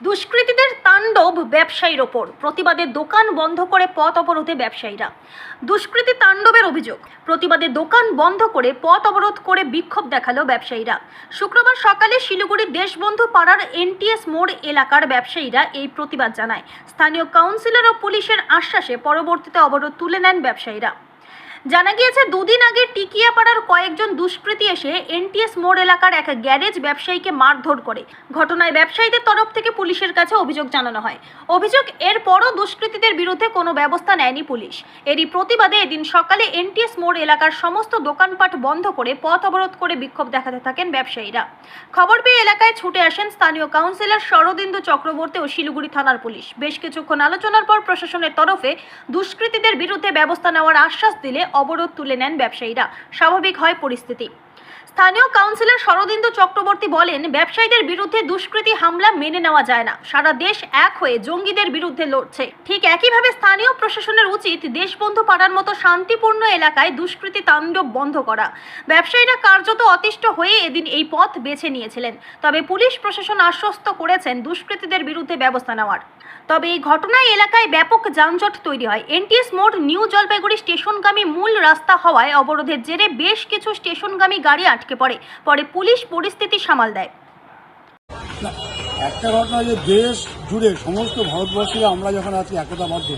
দুষ্কৃতীদের তাণ্ডব ব্যবসায়ীর ওপর। প্রতিবাদে দোকান বন্ধ করে পথ অবরোধে ব্যবসায়ীরা। দুষ্কৃতী তাণ্ডবের অভিযোগ, প্রতিবাদে দোকান বন্ধ করে পথ অবরোধ করে বিক্ষোভ দেখাল ব্যবসায়ীরা। শুক্রবার সকালে শিলিগুড়ি দেশবন্ধু পাড়ার এনটিএস মোড় এলাকার ব্যবসায়ীরা এই প্রতিবাদ জানায়। স্থানীয় কাউন্সিলর ও পুলিশের আশ্বাসে পরবর্তীতে অবরোধ তুলে নেন ব্যবসায়ীরা। জানা গিয়েছে, দুদিন আগে টিকিয়াপাড়ার কয়েকজন দুষ্কৃতী এসে এনটিএস মোড় এলাকার এক গ্যারেজ ব্যবসায়ীকে মারধর করে। ঘটনায় ব্যবসায়ীদের তরফ থেকে পুলিশের কাছে অভিযোগ জানানো হয়। অভিযোগ, এরপরও দুষ্কৃতীদের বিরুদ্ধে কোনো ব্যবস্থা নেয়নি পুলিশ। এরই প্রতিবাদে এদিন সকালে এনটিএস মোড় এলাকার সমস্ত দোকানপাট বন্ধ করে পথ অবরোধ করে বিক্ষোভ দেখাতে থাকেন ব্যবসায়ীরা। খবর পেয়ে এলাকায় ছুটে আসেন স্থানীয় কাউন্সিলর শরদিন্দু চক্রবর্তী ও শিলিগুড়ি থানার পুলিশ। বেশ কিছুক্ষণ আলোচনার পর প্রশাসনের তরফে দুষ্কৃতীদের বিরুদ্ধে ব্যবস্থা নেওয়ার আশ্বাস দিলে অবরোধ তুলে নেন ব্যবসায়ীরা। স্বাভাবিক হয় পরিস্থিতি। স্থানীয় কাউন্সিলর শরদিন্দু চক্রবর্তী বলেন, ব্যবসায়ীদের বিরুদ্ধে দুষ্কৃতী হামলা মেনে নেওয়া যায় না। সারা দেশ এক হয়ে জঙ্গিদের বিরুদ্ধে লড়ছে। ঠিক একইভাবে স্থানীয় প্রশাসনের উচিত দেশবন্ধু পাড়ার মতো শান্তিপূর্ণ এলাকায় দুষ্কৃতী তাণ্ডব বন্ধ করা। ব্যবসায়ীরা কার্যত অতিষ্ঠ হয়ে এদিন এই পথ বেছে নিয়েছিলেন। তবে পুলিশ প্রশাসন আশ্বস্ত করেছেন দুষ্কৃতীদের বিরুদ্ধে ব্যবস্থা নেওয়ার। তবে এই ঘটনায় এলাকায় ব্যাপক যানজট তৈরি হয়। এনটিএস মোড় নিউ জলপাইগুড়ি স্টেশনগামী মূল রাস্তা হওয়ায় অবরোধের জেরে বেশ কিছু স্টেশনগামী গাড়ি আটকে পড়ে। পরে পুলিশ পরিস্থিতি সামাল দেয়। একটা ঘটনা যে দেশ জুড়ে সমস্ত ভারতবর্ষীরা আমরা যখন আছি একতাবদ্ধ,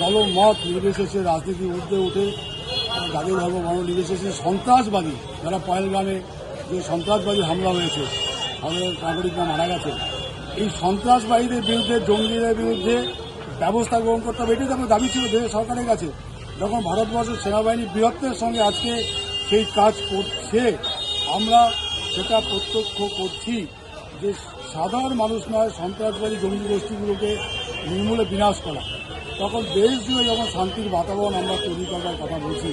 দলমত নির্বিশেষে রাজনীতি উঠতে উঠে জাতীয় ধর্ম বর্ণ নির্বিশেষে সন্ত্রাসবাদী, যারা পয়েলগ্রামে যে সন্ত্রাসবাদী হামলা হয়েছে, আমাদের নাগরিকরা মারা গেছে, এই সন্ত্রাসবাদীদের বিরুদ্ধে, জঙ্গিদের বিরুদ্ধে ব্যবস্থা গ্রহণ করতে হবে, এটাই তো দাবি ছিল দেশ সরকারের কাছে। যখন ভারতবর্ষের সেনাবাহিনী বৃহত্তের সঙ্গে আজকে সেই কাজ করছে আমরা সেটা প্রত্যক্ষ করছি যে সাধারণ মানুষ নয়, সন্ত্রাসবাদী জঙ্গি গোষ্ঠীগুলোকে নির্মূলে বিনাশ করা। তখন দেশ জুড়ে যখন শান্তির বাতাবরণ আমরা তৈরি করবার কথা বলছি,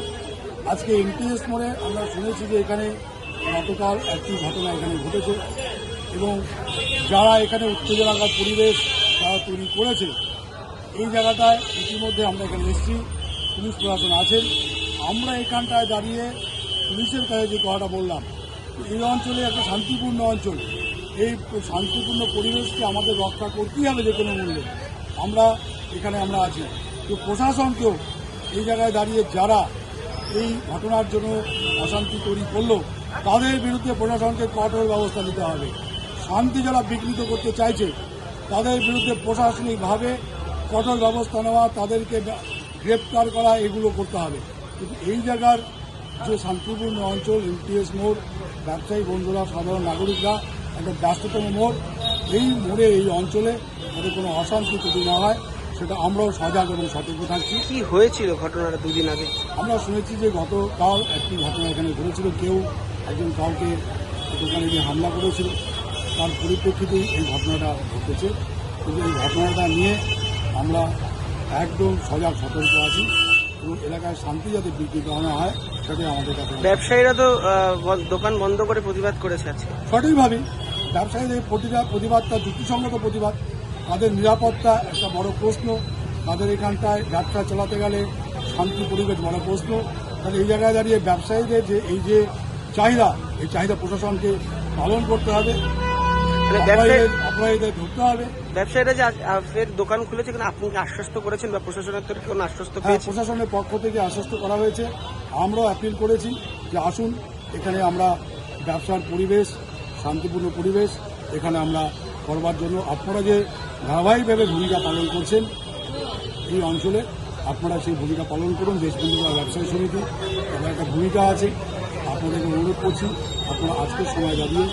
আজকে এনটিএস মোড়ে আমরা শুনেছি যে এখানে গতকাল একটি ঘটনা এখানে ঘটেছে এবং যারা এখানে উত্তেজনাকার পরিবেশ তারা তৈরি করেছে, এই জায়গাটায় ইতিমধ্যে আমরা এখানে এসেছি, পুলিশ প্রশাসন আছেন। আমরা এখানটায় দাঁড়িয়ে পুলিশের কাছে যে কথাটা বললাম এই অঞ্চলে একটা শান্তিপূর্ণ অঞ্চল। এই শান্তিপূর্ণ পরিবেশকে আমাদের রক্ষা করতেই হবে যে কোনো মূল্যে। আমরা এখানে আমরা আছি। তো প্রশাসনকেও এই জায়গায় দাঁড়িয়ে যারা এই ঘটনার জন্য অশান্তি তৈরি করল, তাদের বিরুদ্ধে প্রশাসনকে কঠোর ব্যবস্থা নিতে হবে। শান্তি যারা বিঘ্নিত করতে চাইছে, তাদের বিরুদ্ধে প্রশাসনিকভাবে কঠোর ব্যবস্থা নেওয়া, তাদেরকে গ্রেপ্তার করা, এগুলো করতে হবে। কিন্তু এই জায়গার যে শান্তিপূর্ণ অঞ্চল এনটিএস মোড় ব্যবসায়ী বন্ধুরা সাধারণ নাগরিকরা একটা ব্যস্ততম মোড়। এই মোড়ে এই অঞ্চলে যাতে কোনো অশান্তি তৈরি না হয় সেটা আমরাও সজাগ এবং সতর্ক থাকছি। কি হয়েছিল ঘটনাটা দুদিন আগে? আমরা শুনেছি যে গতকাল একটি ঘটনা এখানে ঘটেছিল। কেউ একজন কাউকে দোকানে গিয়ে হামলা করেছিল। তার পরিপ্রেক্ষিতেই এই ঘটনাটা ঘটেছে। কিন্তু এই ঘটনাটা নিয়ে আমরা একদম সজাগ সতর্ক আছি। এবং এলাকায় শান্তি যাতে বিঘ্নিত না হয় সেটাই আমাদের কাছে ব্যবসায়ীরা তো দোকান বন্ধ করে প্রতিবাদ করেছে আজকে। সঠিকভাবে ব্যবসায়ীদের প্রতিবাদ প্রতিবাদটা যুক্তিসঙ্গত প্রতিবাদ তাদের নিরাপত্তা একটা বড় প্রশ্ন। তাদের এখানটায় ব্যবসা চালাতে গেলে শান্তি পরিবেশ বড় প্রশ্ন। তাহলে এই জায়গায় দাঁড়িয়ে ব্যবসায়ীদের যে এই যে চাহিদা এই চাহিদা প্রশাসনকে পালন করতে হবে। ব্যবসায়ীরা যে ফের দোকান খুলেছে কিন্তু আপনি আশ্বস্ত করেছেন বা প্রশাসনের তরফে কোনো আশ্বস্ত হ্যাঁ প্রশাসনের পক্ষ থেকে আশ্বস্ত করা হয়েছে। আমরাও অ্যাপিল করেছি যে আসুন এখানে আমরা ব্যবসার পরিবেশ শান্তিপূর্ণ পরিবেশ এখানে আমরা করবার জন্য আপনারা যে ধারাবাহিকভাবে ভূমিকা পালন করছেন এই অঞ্চলে আপনারা সেই ভূমিকা পালন করুন। দেশবন্ধু বা ব্যবসায়ী সমিতি তাদের একটা ভূমিকা আছে। আপনাদেরকে অনুরোধ করছি আপনারা আজকের সময় দাঁড়িয়ে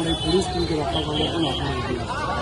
আপনারা এই পরিস্থিতিকে রক্ষা করবার জন্য আপনারা এগিয়ে আসুন